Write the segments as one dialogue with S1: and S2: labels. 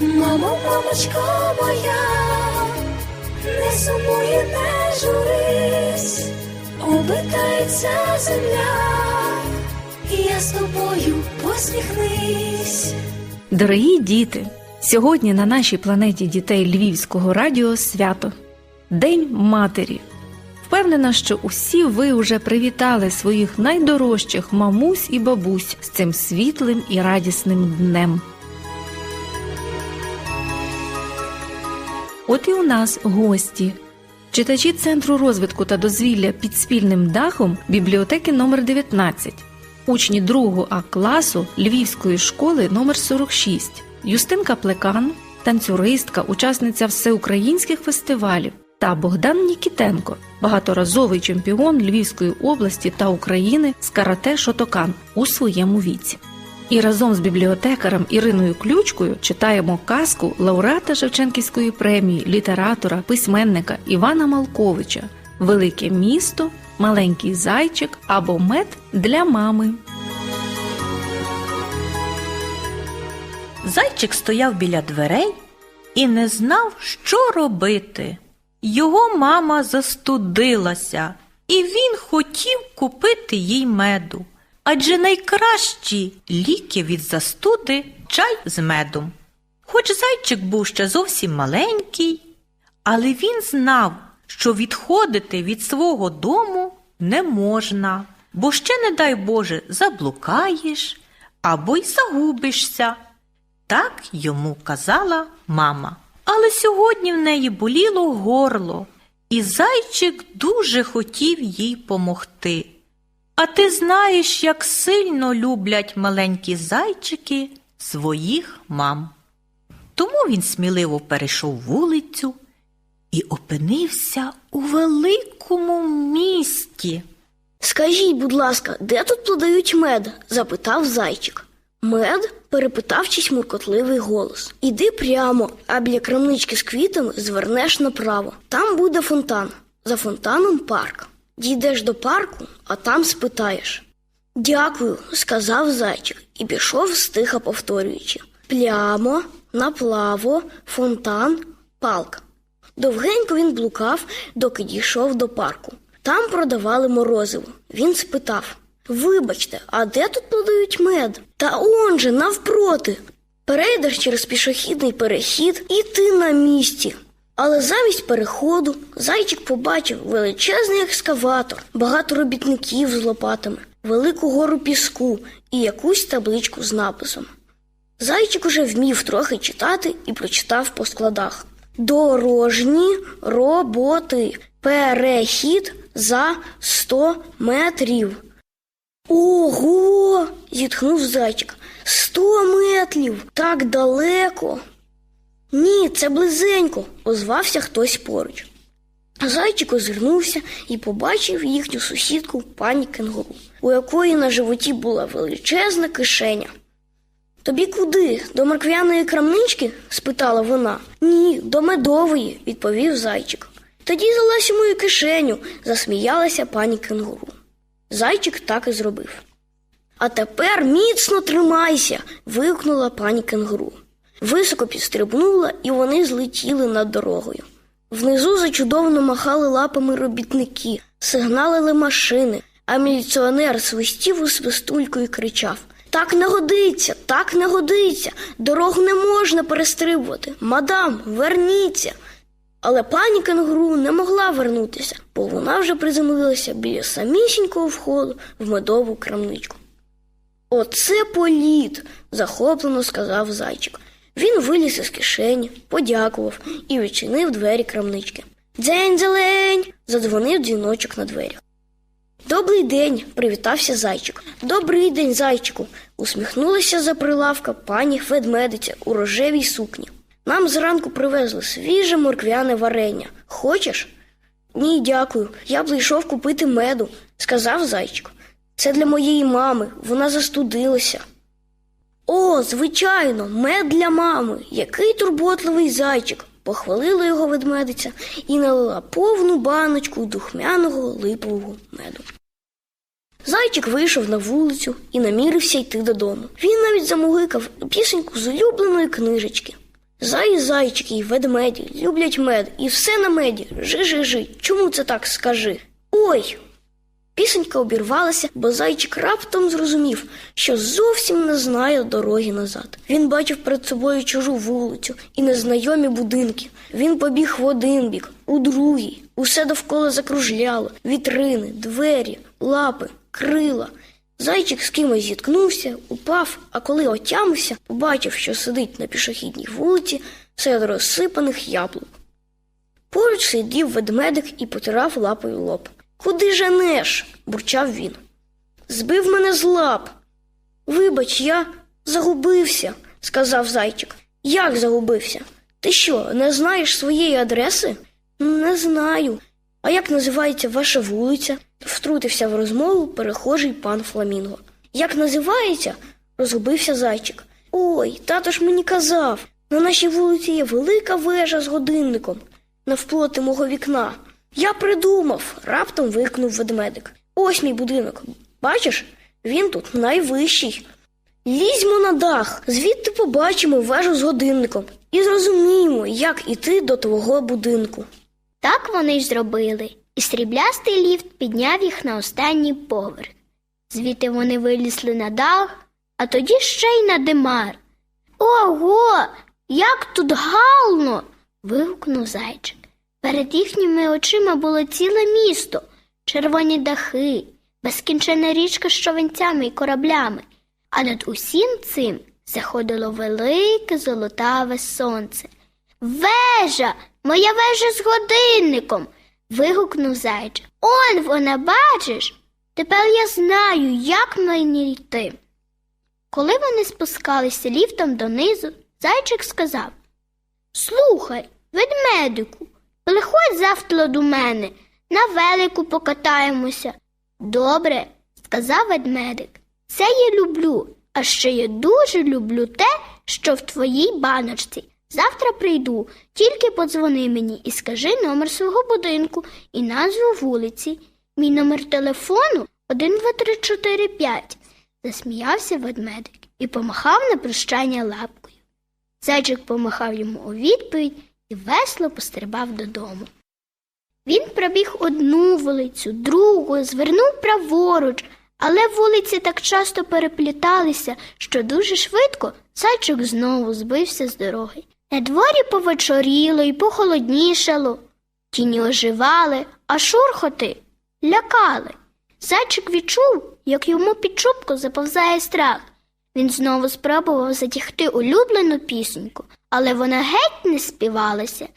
S1: Мамо, мамочко моя, не сумуй і не журись, обертається земля, я з тобою посміхнись.
S2: Дорогі діти, сьогодні на нашій планеті дітей Львівського радіо свято День Матері. Впевнена, що усі ви вже привітали своїх найдорожчих мамусь і бабусь з цим світлим і радісним днем. От і у нас гості. Читачі Центру розвитку та дозвілля під спільним дахом бібліотеки номер 19 учні 2 А класу Львівської школи номер 46 Юстинка Плекан, танцюристка, учасниця всеукраїнських фестивалів та Богдан Нікітенко, багаторазовий чемпіон Львівської області та України з карате Шотокан у своєму віці. І разом з бібліотекарем Іриною Ключкою читаємо казку лауреата Шевченківської премії, літератора, письменника Івана Малковича Велике місто, маленький зайчик або мед для мами.
S3: Зайчик стояв біля дверей і не знав, що робити. Його мама застудилася, і він хотів купити їй меду. Адже найкращі ліки від застуди чай з медом. Хоч зайчик був ще зовсім маленький, але він знав, що відходити від свого дому не можна, бо ще, не дай Боже, заблукаєш або й загубишся. Так йому казала мама. Але сьогодні в неї боліло горло, і зайчик дуже хотів їй помогти. А ти знаєш, як сильно люблять маленькі зайчики своїх мам. Тому він сміливо перейшов вулицю і опинився у великому місті.
S4: Скажіть, будь ласка, де тут продають мед? запитав зайчик. Мед? перепитав чийсь муркотливий голос. Іди прямо, а біля крамнички з квітами звернеш направо. Там буде фонтан. За фонтаном парк. Дійдеш до парку, а там спитаєш. Дякую, сказав зайчик і пішов стиха повторюючи. Плямо, наплаво, фонтан, палка. Довгенько він блукав, доки дійшов до парку. Там продавали морозиво. Він спитав Вибачте, а де тут продають мед? Та он же, навпроти. Перейдеш через пішохідний перехід і ти на місці. Але замість переходу зайчик побачив величезний екскаватор, багато робітників з лопатами, велику гору піску і якусь табличку з написом. Зайчик уже вмів трохи читати і прочитав по складах. Дорожні роботи. Перехід за 100 метрів. Ого. зітхнув зайчик. Сто метрів так далеко. Ні, це близенько, озвався хтось поруч. Зайчик озирнувся і побачив їхню сусідку пані кенгуру, у якої на животі була величезна кишеня. Тобі куди? До морквяної крамнички? спитала вона. Ні, до медової, відповів зайчик. Тоді залазь у мою кишеню, засміялася пані кенгуру. Зайчик так і зробив. А тепер міцно тримайся. вигукнула пані кенгуру. Високо підстрибнула, і вони злетіли над дорогою. Внизу зачудовано махали лапами робітники, сигналили машини, а міліціонер свистів у свистульку і кричав Так не годиться, так не годиться, дорогу не можна перестрибувати. Мадам, верніться. Але пані кенгуру не могла вернутися, бо вона вже приземлилася біля самісінького входу в медову крамничку. Оце політ, захоплено сказав зайчик. Він виліз із кишені, подякував і відчинив двері крамнички. Дзень зелень. задзвонив дзвіночок на дверях. Добрий день, привітався зайчик. Добрий день, зайчику, усміхнулася за прилавка пані ведмедиця у рожевій сукні. Нам зранку привезли свіже морквяне варення. Хочеш? Ні, дякую. Я прийшов купити меду, сказав зайчик. Це для моєї мами, вона застудилася. О, звичайно, мед для мами. Який турботливий зайчик. Похвалила його ведмедиця і налила повну баночку духмяного липового меду. Зайчик вийшов на вулицю і намірився йти додому. Він навіть замугикав пісеньку з улюбленої книжечки. Зай, зайчики й ведмеді люблять мед, і все на меді. Жи-жи-жи. Чому це так скажи? Ой. Пісенька обірвалася, бо зайчик раптом зрозумів, що зовсім не знає дороги назад. Він бачив перед собою чужу вулицю і незнайомі будинки. Він побіг в один бік, у другий. Усе довкола закружляло: вітрини, двері, лапи, крила. Зайчик з кимось зіткнувся, упав, а коли отямився, побачив, що сидить на пішохідній вулиці серед розсипаних яблук. Поруч сидів ведмедик і потирав лапою лоб. Куди женеш? бурчав він. Збив мене з лап. Вибач, я загубився, сказав зайчик. Як загубився? Ти що, не знаєш своєї адреси? Не знаю. А як називається ваша вулиця? втрутився в розмову перехожий пан Фламінго. Як називається? розгубився зайчик. Ой, тато ж мені казав. На нашій вулиці є велика вежа з годинником навпроти мого вікна. Я придумав, раптом викнув ведмедик. Ось мій будинок. Бачиш, він тут найвищий. Лізьмо на дах, звідти побачимо вежу з годинником і зрозуміємо, як іти до твого будинку.
S5: Так вони й зробили, і сріблястий ліфт підняв їх на останній поверх. Звідти вони вилізли на дах, а тоді ще й на димар. Ого, як тут гално. вигукнув зайчик. Перед їхніми очима було ціле місто, червоні дахи, безкінчена річка з човенцями і кораблями, а над усім цим заходило велике золотаве сонце. Вежа, моя вежа з годинником. вигукнув зайчик. Он вона, бачиш? Тепер я знаю, як мені йти. Коли вони спускалися ліфтом донизу, зайчик сказав Слухай, ведмедику, приходь завтра до мене, на велику покатаємося. Добре, сказав ведмедик. Це я люблю, а ще я дуже люблю те, що в твоїй баночці. Завтра прийду, тільки подзвони мені і скажи номер свого будинку і назву вулиці. Мій номер телефону 12345. Засміявся ведмедик і помахав на прощання лапкою. Зайчик помахав йому у відповідь і весело пострибав додому. Він пробіг одну вулицю, другу, звернув праворуч, але вулиці так часто перепліталися, що дуже швидко зайчик знову збився з дороги. На дворі повечоріло і похолоднішало. Тіні оживали, а шурхоти лякали. Зайчик відчув, як йому під чубку заповзає страх. Він знову спробував затягти улюблену пісеньку, але вона геть не співалася.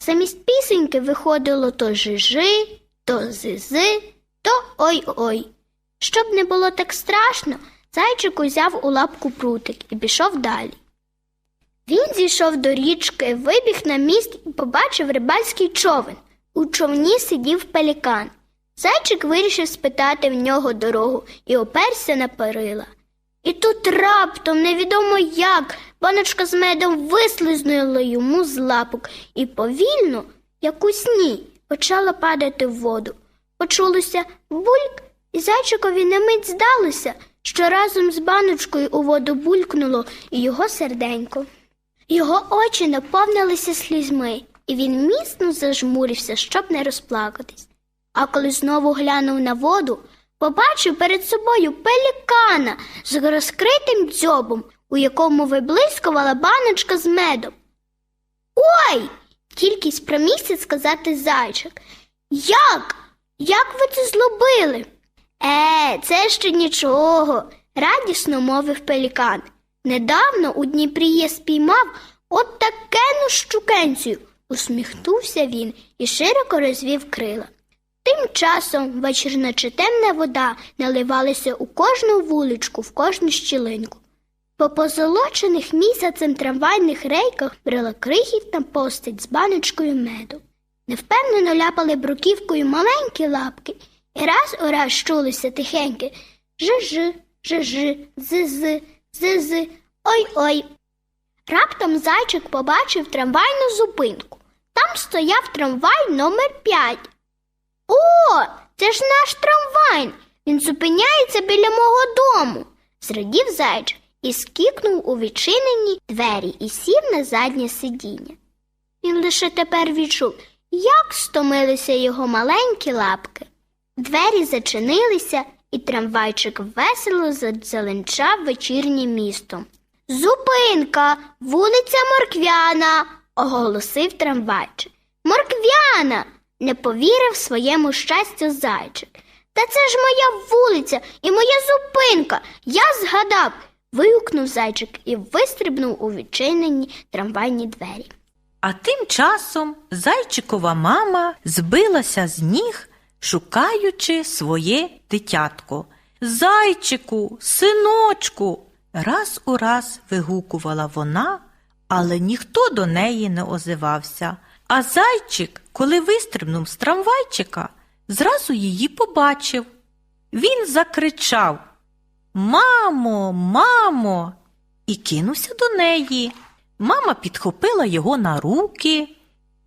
S5: Замість пісеньки виходило то жижи, то зизи, то ой-ой. Щоб не було так страшно, зайчик узяв у лапку прутик і пішов далі. Він зійшов до річки, вибіг на міст і побачив рибальський човен. У човні сидів пелікан. Зайчик вирішив спитати в нього дорогу і оперся на перила. І тут раптом, невідомо як, баночка з медом вислизнула йому з лапок і повільно, як у сні, почала падати в воду. Почулося бульк, і зайчикові на мить здалося, що разом з баночкою у воду булькнуло і його серденько. Його очі наповнилися слізьми, і він міцно зажмурився, щоб не розплакатись. А коли знову глянув на воду, побачив перед собою пелікана з розкритим дзьобом, у якому виблискувала баночка з медом. Ой! тільки спромігся сказати зайчик. Як? Як ви це злобили? Е, це ще нічого, радісно мовив пелікан. Недавно у Дніпрі я спіймав от такену щукенцію, усміхнувся він і широко розвів крила. Тим часом вечірна чи темна вода наливалася у кожну вуличку, в кожну щілинку. По позолочених місяцем трамвайних рейках брела крихітна постать з баночкою меду. Невпевнено ляпали бруківкою маленькі лапки, і раз у раз чулося тихеньке жи-жи, жи-жи, зи-зи, зи-зи, ой-ой. Раптом зайчик побачив трамвайну зупинку. Там стояв трамвай номер 5. О, це ж наш трамвай. Він зупиняється біля мого дому. Зрадів зайчик і скікнув у відчинені двері і сів на заднє сидіння. Він лише тепер відчув, як стомилися його маленькі лапки. Двері зачинилися, і трамвайчик весело задзеленчав вечірнє місто. Зупинка, вулиця Морквяна, оголосив трамвайчик. Морквяна. Не повірив своєму щастю зайчик. Та це ж моя вулиця і моя зупинка. Я згадав. вигукнув зайчик і вистрибнув у відчинені трамвайні двері.
S3: А тим часом зайчикова мама збилася з ніг, шукаючи своє дитятко. Зайчику, синочку, раз у раз вигукувала вона, але ніхто до неї не озивався. А зайчик, коли вистрибнув з трамвайчика, зразу її побачив. Він закричав Мамо, мамо, і кинувся до неї. Мама підхопила його на руки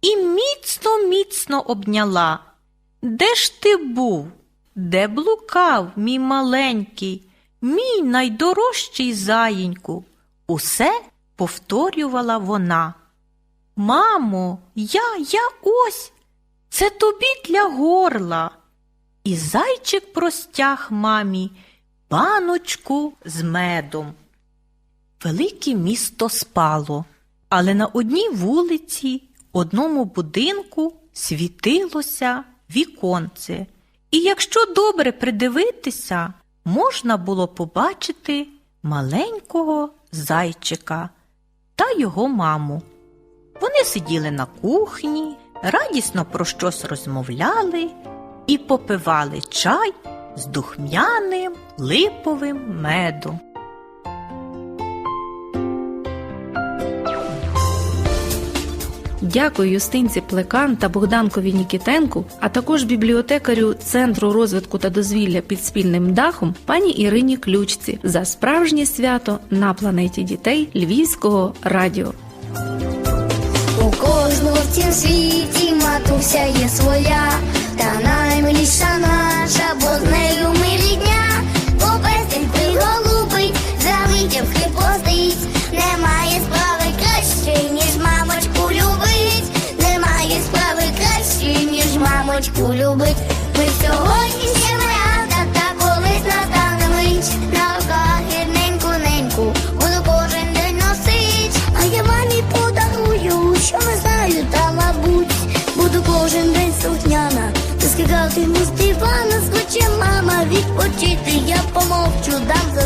S3: і міцно, міцно обняла. Де ж ти був? Де блукав, мій маленький, мій найдорожчий заєньку? Усе повторювала вона. Мамо, я, я ось, це тобі для горла. І зайчик простяг мамі баночку з медом. Велике місто спало, але на одній вулиці, одному будинку світилося віконце. І якщо добре придивитися, можна було побачити маленького зайчика та його маму. Вони сиділи на кухні, радісно про щось розмовляли і попивали чай з духмяним липовим медом.
S2: Дякую Юстинці Плекан та Богданкові Нікітенку, а також бібліотекарю Центру розвитку та дозвілля під спільним дахом пані Ірині Ключці за справжнє свято на планеті дітей Львівського радіо.
S1: Кожного в цім світі матуся є своя, та наймиліша наша, бо з нею ми рідня, бо пестенький голубий, завитяв хлібостить, немає справи кращої, ніж мамочку любить, немає справи кращої, ніж мамочку любить. Ми сьогодні відпочити, я помовчу, дам. Ля